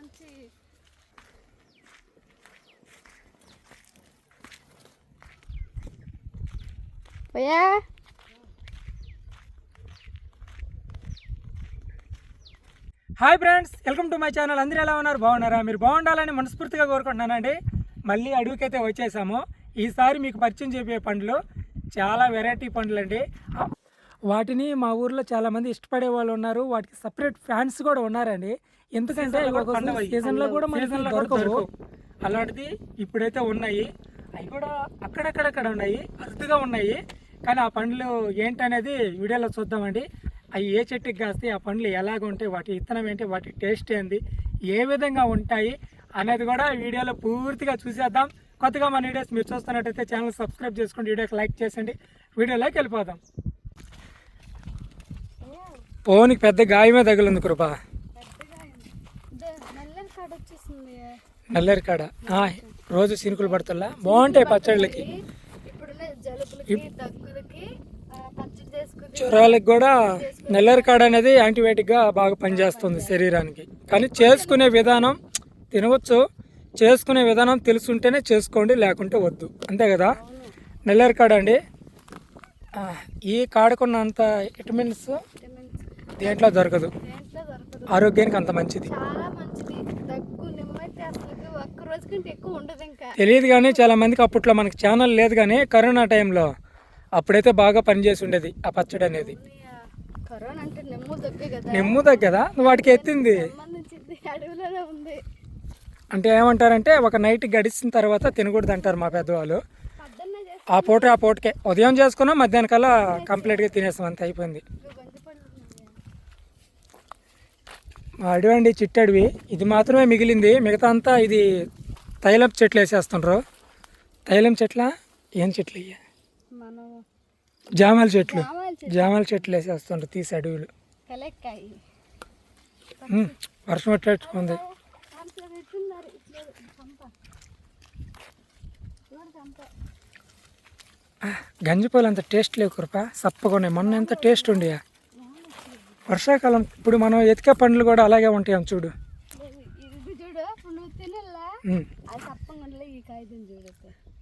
మంచి భయ్యా hi friends welcome to my channel. అందరూ ఎలా ఉన్నారు? బాగున్నారా? మీరు బాగుండాలని మనస్ఫూర్తిగా కోరుకుంటున్నానండి. మళ్ళీ అడవికైతే వచ్చేసాము. ఈసారి మీకు పరిచయం చెప్పే పండ్లు. చాలా వెరైటీ పండ్లు అండి వాటిని మా ఊర్లో చాలా మంది ఇష్టపడే వాళ్ళు ఉన్నారు. వాటికి సపరేట్ ఫ్యాన్స్ కూడా ఉన్నారండి. ఎందుకంటే సీజన్లో కూడా మనకి దొరకవు. అలాంటిది ఇప్పుడైతే ఉన్నాయి. అవి కూడా అక్కడక్కడక్కడ ఉన్నాయి. అరుదుగా ఉన్నాయి. కానీ ఆ పండ్లు ఏంటనేది వీడియోలో చూద్దామండి. అవి ఏ చెట్టుకి కాస్తాయి ఆ పండ్లు ఎలాగ ఉంటాయి వాటి విత్తనం ఏంటి వాటి టేస్ట్ ఏంది ఏ విధంగా ఉంటాయి అనేది కూడా వీడియోలో పూర్తిగా చూసేద్దాం. కొత్తగా మన వీడియోస్ మీరు చూస్తున్నట్టయితే ఛానల్ సబ్స్క్రైబ్ చేసుకోండి వీడియోకి లైక్ చేసండి వీడియోలోకి వెళ్ళిపోదాం. ఫోన్కి పెద్ద గాయమే తగిలింది కృప. నల్లరి కాడ. రోజు సినుకులు పడుతుందా బాగుంటాయి పచ్చళ్ళకి. ఇప్పుడున్న జ్వరాలకు కూడా నల్లరి కాడ అనేది యాంటీబయాటిక్గా బాగా పనిచేస్తుంది శరీరానికి. కానీ చేసుకునే విధానం తినవచ్చు. చేసుకునే విధానం తెలుసుంటేనే చేసుకోండి లేకుంటే వద్దు. అంతే కదా? నెల్లరి కాడ అండి. ఈ కాడకున్నంత విటమిన్స్ దేంట్లో దొరకదు. ఆరోగ్యానికి అంత మంచిది. తెలియదు కానీ చాలా మందికి అప్పట్లో మనకి ఛానల్ లేదు కానీ కరోనా టైంలో అప్పుడైతే బాగా పనిచేసి ఉండేది ఆ పచ్చడి అనేది. నెమ్ము దగ్గర వాటికి ఎత్తింది. అంటే ఏమంటారంటే ఒక నైట్ గడిచిన తర్వాత తినకూడదు అంటారు మా పెద్దవాళ్ళు. ఆ పూట ఆ పూటకే. ఉదయం చేసుకున్నాం మధ్యాహ్నం కల్లా కంప్లీట్గా తినేసాం అంత అయిపోయింది గంజి పళ్ళు ఉన్నాయి. మా అడవి అండి చిట్టడివి. ఇది మాత్రమే మిగిలింది. మిగతా అంతా ఇది తైలం చెట్లు వేసేస్తుండ్రు. తైలం చెట్ల? ఏం చెట్లు ఇయ్య? జామాల చెట్లు. జామాల చెట్లు. వేసేస్తుండ్రు తీసి అడవులు. వర్షం చంప గంజిపాలు అంత టేస్ట్ లేవు కృప. సప్పగా ఉన్నాయి. మొన్న ఎంత టేస్ట్ ఉండే వర్షాకాలం ఇప్పుడు మనం ఎతికే పండ్లు కూడా అలాగే ఉంటాయి చూడు.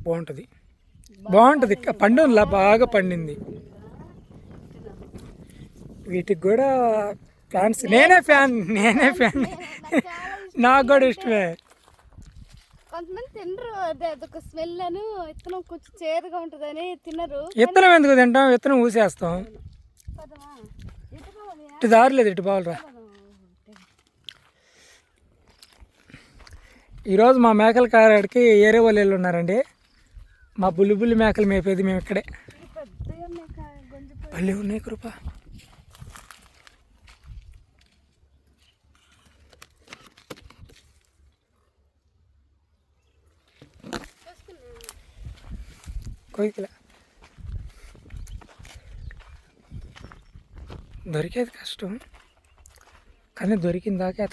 బాగుంటుంది. బాగుంటుంది. పండులా బాగా పండింది. వీటికి కూడా ఫ్యాన్స్ నేనే ఫ్యాన్ నేనే ఫ్యాన్. నాకు కూడా ఇష్టమే. కొంతమంది తినరు అదే అదొక స్మెల్ అను ఇత్తనం కొంచెం చేదుగా ఉంటుందని తినరు. విత్తనం ఎందుకు తింటాం? విత్తనం ఊసేస్తాం. ఇటు పోవాలి ఇటు బావులరా ఈరోజు మా మేకల కారాడికి ఏరే వాళ్ళు వెళ్ళి ఉన్నారండి. మా బుల్లి బుల్లి మేకలు మేపేది మేము ఇక్కడే. భలే ఉన్నాయి కృప. కోయికలే దొరికేది కష్టం కానీ దొరికిన దాకా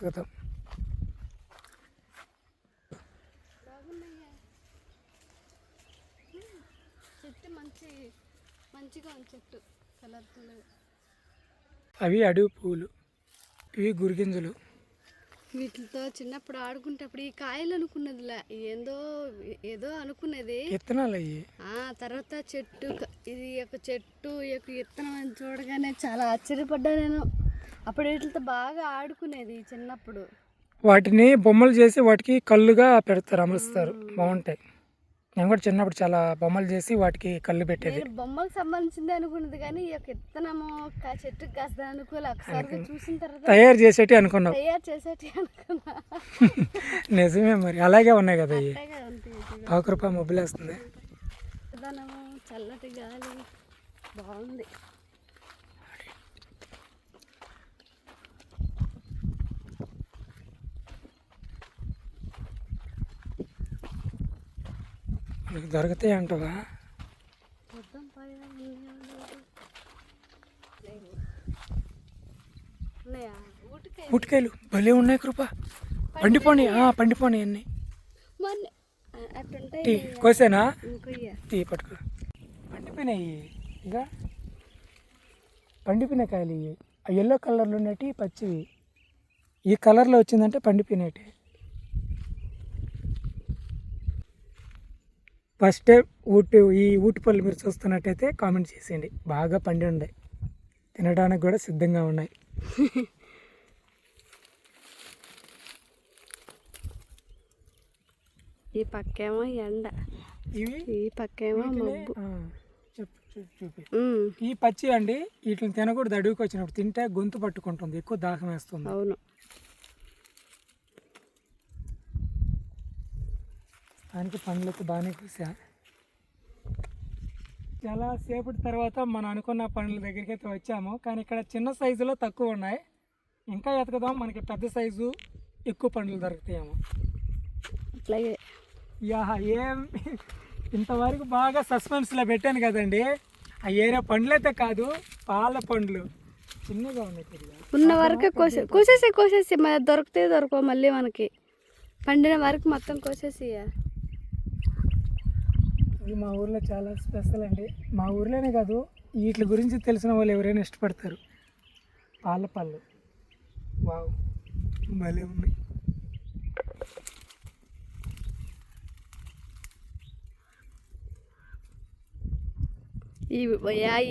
బాగున్నాయా చెట్టు మంచి మంచిగా ఉంది చెట్టు కలర్ఫుల్ అవి అడవి పువ్వులు ఇవి గురిగింజలు. వీటితో చిన్నప్పుడు ఆడుకుంటప్పుడు ఈ కాయలు అనుకున్నదిలే. ఏందో ఏదో అనుకున్నది. విత్తనాలు ఆ తర్వాత చెట్టు ఇది ఒక చెట్టు ఈ యొక్క విత్తనం అని చూడగానే చాలా ఆశ్చర్యపడ్డా నేను. అప్పుడు వీటితో బాగా ఆడుకునేది చిన్నప్పుడు. వాటిని బొమ్మలు చేసి వాటికి కళ్ళుగా పెడతారు అమలుస్తారు బాగుంటాయి. నేను కూడా చిన్నప్పుడు చాలా బొమ్మలు చేసి వాటికి కళ్ళు పెట్టేది. బొమ్మకు సంబంధించింది అనుకున్నది కానీ ఈ విత్తనము కా- చెట్టుకు కాస్త అనుకోలే. ఒకసారిగా చూసిన తర్వాత తయారు చేసేటి అనుకున్నావు. తయారు చేసేటి అనుకున్నా. నిజమే మరి. అలాగే ఉన్నాయి కదా ఇవి అట్టగా ఉంటుంది ఇది. పావు రూపాయ మొబ్బులేస్తుంది చల్లటి గాలి బాగుంది. మనకు దొరుకుతాయి ఊటికాయ ఊటికాయలు భలే ఉన్నాయి కృప. పండిపోని పండిపోని అన్ని. టీ కోసేనా? టీ పట్టుకో. పండిపోయినాయి ఇక పండిపోయిన కాయలు ఇవి ఆ ఎల్లో కలర్లో ఉన్నటి పచ్చివి. ఈ కలర్లో వచ్చిందంటే పండిపోయినట్టే. ఫస్ట్ టైం ఊటి ఈ ఊటి పళ్ళు మీరు చూస్తున్నట్టయితే కామెంట్ చేసేయండి. బాగా పండి ఉన్నాయి తినడానికి కూడా సిద్ధంగా ఉన్నాయి. ఈ పక్కేమో ఎండ. ఈ పక్కేమో మబ్బు. ఈ పచ్చి అండి వీటిని తినకూడదు అడవికి వచ్చినప్పుడు. తింటే గొంతు పట్టుకుంటుంది ఎక్కువ దాహం వేస్తుంది. అవును. దానికి పండ్లకు బాగానే కూసా చాలా సేపటి తర్వాత మనం అనుకున్న పండ్ల దగ్గరికి అయితే వచ్చాము. కానీ ఇక్కడ చిన్న సైజులో తక్కువ ఉన్నాయి. ఇంకా ఎతకదాం. మనకి పెద్ద సైజు ఎక్కువ పండ్లు దొరుకుతాయేమో. అట్లాగే. యా ఏం ఇంతవరకు బాగా సస్పెన్స్లో పెట్టాను కదండి. ఆ ఏరియా పండ్లు అయితే కాదు పాల పండ్లు. చిన్నగా ఉన్నాయి ఉన్న వరకే కోసే కోసేసి కోసేసి. మరి దొరికితే దొరకవు మళ్ళీ మనకి. పండిన వరకు మొత్తం కోసేసి ఇది మా ఊర్లో చాలా స్పెషల్ అండి. మా ఊర్లోనే కాదు వీటి గురించి తెలిసిన వాళ్ళు ఎవరైనా ఇష్టపడతారు. పాల పళ్ళు. వావ్. భలే ఉన్నాయి. ఈ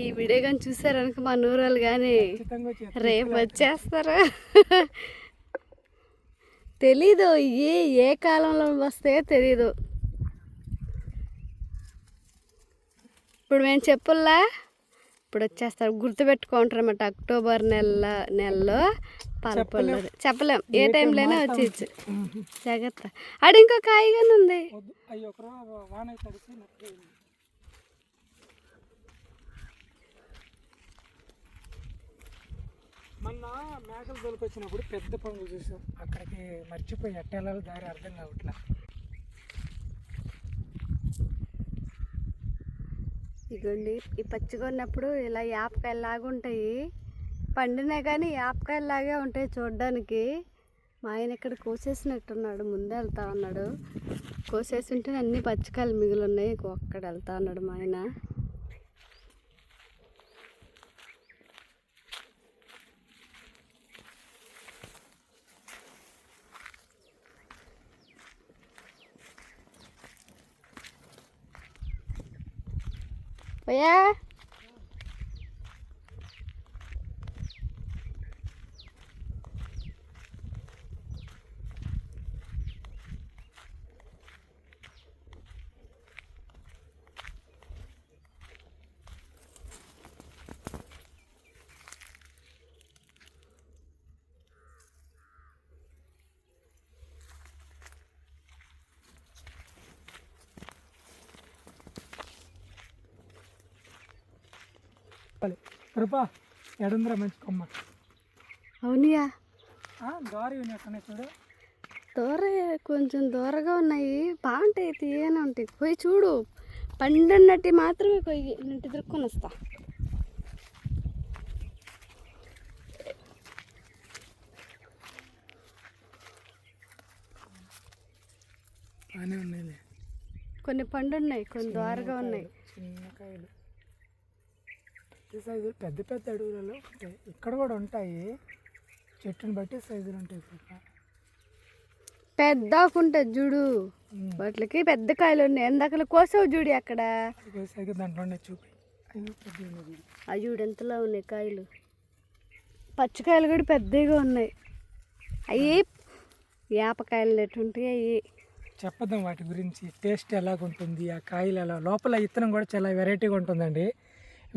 ఈ వీడియో కానీ చూసారనుకో మా నూరాలు కానీ రేపు వచ్చేస్తారు? తెలీదు ఏ ఏ కాలంలో వస్తాయో తెలీదు. ఇప్పుడు మేము చెప్పుల్లా? ఇప్పుడు వచ్చేస్తారు. గుర్తుపెట్టుకుంటారు అన్నమాట అక్టోబర్ నెల నెలలో పలపళ్ళు చెప్పలేం. ఏ టైంలోనే వచ్చేయచ్చు. జాగ్రత్త. ఆడ ఇంకో కాయగానే ఉంది. మొన్న మేకలు తోలుకొచ్చినప్పుడు పెద్ద పండ్లు చూసాం. అక్కడికి మర్చిపోయి ఎట్టెళ్ళాలో దారి అర్థం కావట్లా. ఇగోండి ఈ పచ్చిగా ఉన్నప్పుడు ఇలా యాపకాయలాగా ఉంటాయి. పండినా కానీ యాపకాయలాగే ఉంటాయి చూడడానికి. మా ఆయన ఇక్కడ కోసేసినట్టున్నాడు ముందే వెళ్తా ఉన్నాడు. కోసేసి ఉంటే అన్ని పచ్చికాయలు మిగిలి ఉన్నాయి ఒక్కడ వెళ్తా ఉన్నాడు మా ఆయన. పోయా చెప్పాలి కృపా ఎడుందిరా మంచి కొమ్మ. అవునియా ఆ, దారి వినేస్తున్నాయి చూడు. దూర కొంచెం దూరగా ఉన్నాయి. బాగుంటాయి తీయనే ఉంటాయి. పోయి చూడు. పండున్నట్టు మాత్రమే కొయ్యి నేను తిరుక్కొని వస్తా. బాగానే కొన్ని పండు ఉన్నాయి కొన్ని దూరగా ఉన్నాయి. చిన్న కాయలు. పెద్ద సైజు పెద్ద పెద్ద అడవులలో ఉంటాయి. ఇక్కడ కూడా ఉంటాయి. చెట్టుని బట్టి సైజులు ఉంటాయి కృప పెద్ద ఆకు ఉంటుంది చూడు. వాటికి పెద్ద కాయలు ఉన్నాయి. ఎందాకలు కోసావు చూడు అక్కడ సైజు దాంట్లోనే చూపి. ఆ చూడు ఎంతలో ఉన్నాయి కాయలు. పచ్చికాయలు కూడా పెద్దగా ఉన్నాయి. అవి వేపకాయలు ఎట్టుంటాయి అవి చెప్పదాం వాటి గురించి. టేస్ట్ ఎలాగుంటుంది? ఆ కాయలు ఎలా? లోపల విత్తనం కూడా చాలా వెరైటీగా ఉంటుందండి.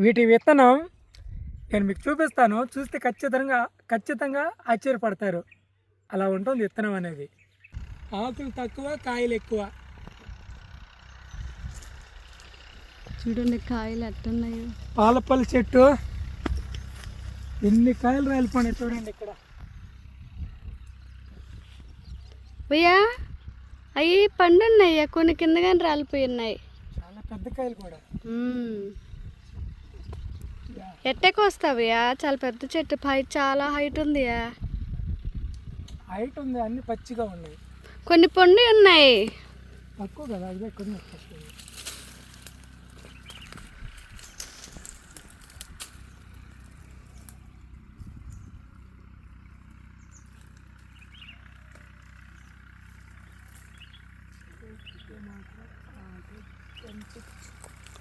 వీటి విత్తనం నేను మీకు చూపిస్తాను. చూస్తే ఖచ్చితంగా ఖచ్చితంగా ఆశ్చర్యపడతారు. అలా ఉంటుంది విత్తనం అనేది. ఆకులు తక్కువ కాయలు ఎక్కువ. చూడండి కాయలు ఎట్టున్నాయో. పాలపల్లి చెట్టు. ఎన్ని కాయలు రాలిపోయినాయి చూడండి ఇక్కడ. భయ్యా అవి పండున్నాయి. కొన్ని కిందగానే రాలిపోయి ఉన్నాయి. చాలా పెద్ద కాయలు కూడా. ఎట్టెక్కి వస్తావుయా చాలా పెద్ద చెట్టు పై చాలా హైట్ ఉందియా? హైట్ ఉంది అన్ని పచ్చిగా ఉన్నాయి. కొన్ని పొండి ఉన్నాయి. తక్కువ కదా అదే కొన్ని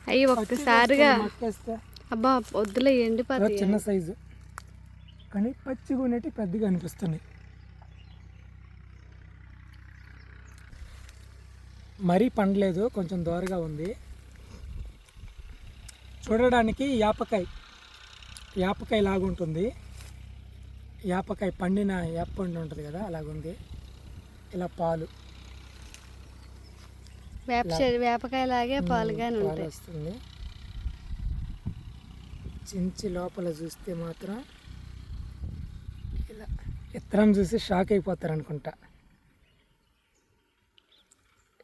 అయ్యి ఒక్కసారిగా అబ్బా వద్దులే అదో ఎండిపోతాయి చిన్న సైజు. కానీ పచ్చిగా ఉన్నట్టు పెద్దగా అనిపిస్తున్నాయి మరీ పండలేదు కొంచెం దోరగా ఉంది. చూడడానికి యాపకాయ యాపకాయ లాగుంటుంది. యాపకాయ పండిన యాప పండు ఉంటుంది కదా అలాగుంది. ఇలా పాలు. వేప చె- వేపకాయలాగే పాలుగానే పాలు ఉంటాయి వస్తుంది చించి లోపల చూస్తే మాత్రం ఇలా ఇత్తనం చూసి షాక్ అయిపోతారు అనుకుంటా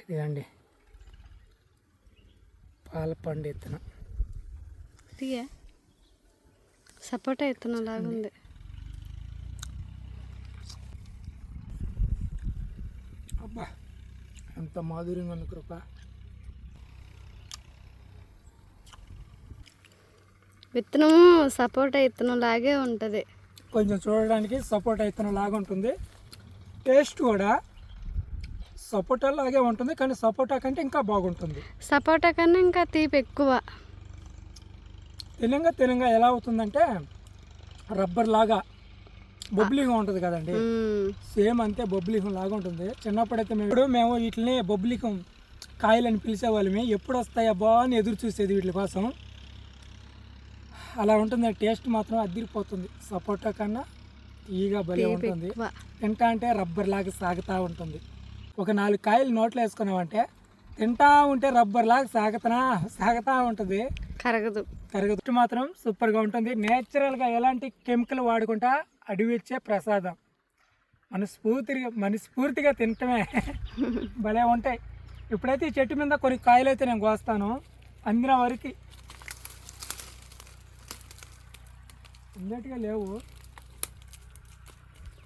ఇదిగండి. పాల పండు ఇత్తనం. ఇదిగే సపోటా ఇత్తనం లాగుంది అబ్బా ఎంత మాధుర్యంగా ఉంది కృప. విత్తనము సపోటా ఇత్తనం లాగే ఉంటుంది. కొంచెం చూడడానికి సపోటా ఇత్తనం లాగా ఉంటుంది. టేస్ట్ కూడా సపోటా లాగే ఉంటుంది కానీ సపోటా కంటే ఇంకా బాగుంటుంది. సపోటా కన్నా ఇంకా తీపి ఎక్కువ. తెలంగా తెలంగా ఎలా అవుతుందంటే రబ్బర్ లాగా బొబ్లీగా ఉంటుంది కదండి. సేమ్ అంతే బొబ్లీహం లాగా ఉంటుంది. చిన్నప్పుడైతే మేము ఇప్పుడు మేము వీటిని బొబ్లీహం కాయలని పిలిచేవాళ్ళమే. ఎప్పుడు వస్తాయి అబ్బా అని ఎదురు చూసేది వీటి కోసం. అలా ఉంటుంది టేస్ట్ మాత్రం అదిరిపోతుంది. సపోటా కన్నా తీగా భలే ఉంటుంది. తింటా అంటే రబ్బర్ లాగా సాగుతూ ఉంటుంది. ఒక నాలుగు కాయలు నోట్లో వేసుకున్నామంటే తింటా ఉంటే రబ్బర్ లాగా సాగుతున్నా సాగుతూ ఉంటుంది. కరగదు. కరగదు. మాత్రం సూపర్గా ఉంటుంది. నేచురల్గా ఎలాంటి కెమికల్ వాడకుండా అడవి ఇచ్చే ప్రసాదం. మనస్ఫూర్తిగా మనస్ఫూర్తిగా తింటమే. భలే ఉంటాయి. ఇప్పుడైతే ఈ చెట్టు మీద కొన్ని కాయలు అయితే నేను కోస్తాను. అందిన వరకు ఉన్నట్టుగా లేవు.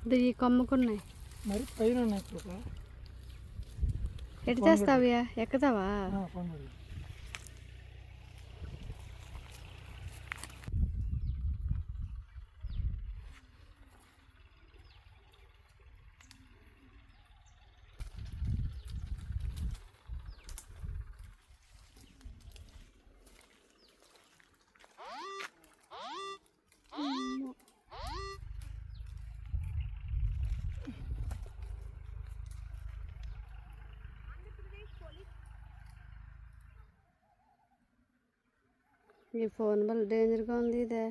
ఇది ఈ కొమ్మకున్నాయి. మరి పైన ఉన్నాయి. ఎటు చేస్తావ్యా ఎక్కుతావా? ఆ, పొంగలి. ఈ ఫోన్ వల్ల డేంజర్గా ఉంది ఇదే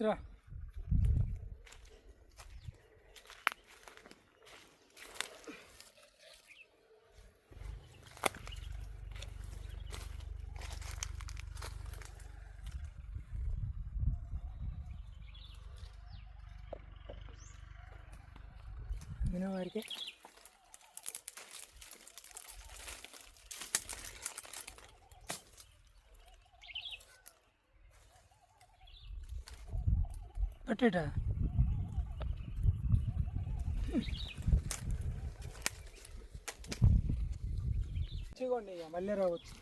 రా. అందిన పట్టేటా. మంచిగోండి ఇక మళ్ళీ రావచ్చు.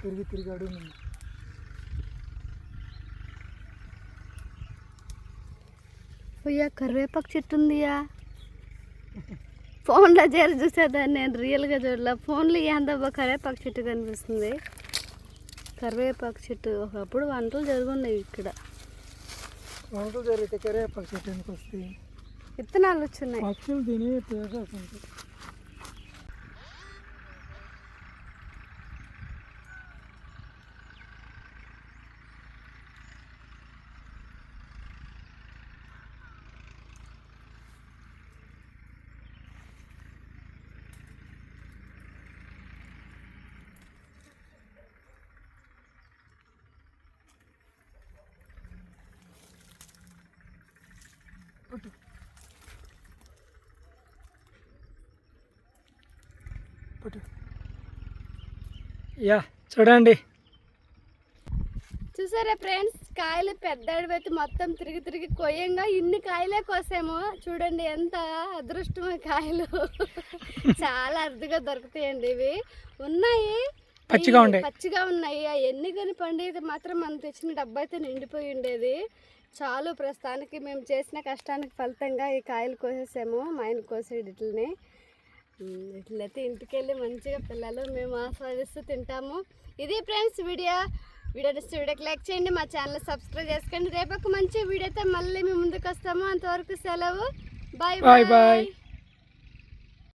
తిరిగి తిరిగి అడుగు. అయ్యా కరివేపాకు చెట్టు ఉందియా? ఫోన్లో చేరి చూసేదాన్ని నేను రియల్గా చూడలే. ఫోన్లో ఏందబ్బా కరివేపాకు చెట్టు కనిపిస్తుంది. కరివేపాకు చెట్టు ఒకప్పుడు వంటలు జరుగున్నాయి ఇక్కడ. వంటలు జరిగితే కరేపాకు చెట్టు ఎందుకు వస్తాయి? విత్తనాలు వచ్చున్నాయి. పక్షులు తిని యా చూడండి. చూసారా ఫ్రెండ్స్? కాయలు పెద్ద పెట్టి మొత్తం తిరిగి తిరిగి కొయ్యంగా ఇన్ని కాయలే కోసాము. చూడండి ఎంత అదృష్టమైన కాయలు. చాలా అరుదుగా దొరుకుతాయండి ఇవి. ఉన్నాయి. పచ్చిగా ఉండే పచ్చిగా ఉన్నాయి. ఆ ఎన్ని కానీ పండితే మాత్రం మనం తెచ్చిన డబ్బా అయితే నిండిపోయి ఉండేది. చాలు ప్రస్తుతానికి మేము చేసిన కష్టానికి ఫలితంగా ఈ కాయలు కోసేసాము. మా ఆయన ఉమ్, ఇట్లయితే ఇంటికి వెళ్ళి మంచిగా పిల్లలు మేము ఆస్వాదిస్తూ తింటాము. ఇది ఫ్రెండ్స్ వీడియో. వీడియో నచ్చితే వీడియోకి లైక్ చేయండి మా ఛానల్ సబ్స్క్రైబ్ చేసుకోండి. రేపు ఒక మంచి వీడియోతో మళ్ళీ మేము ముందుకు వస్తాము. అంతవరకు సెలవు. Bye bye bye.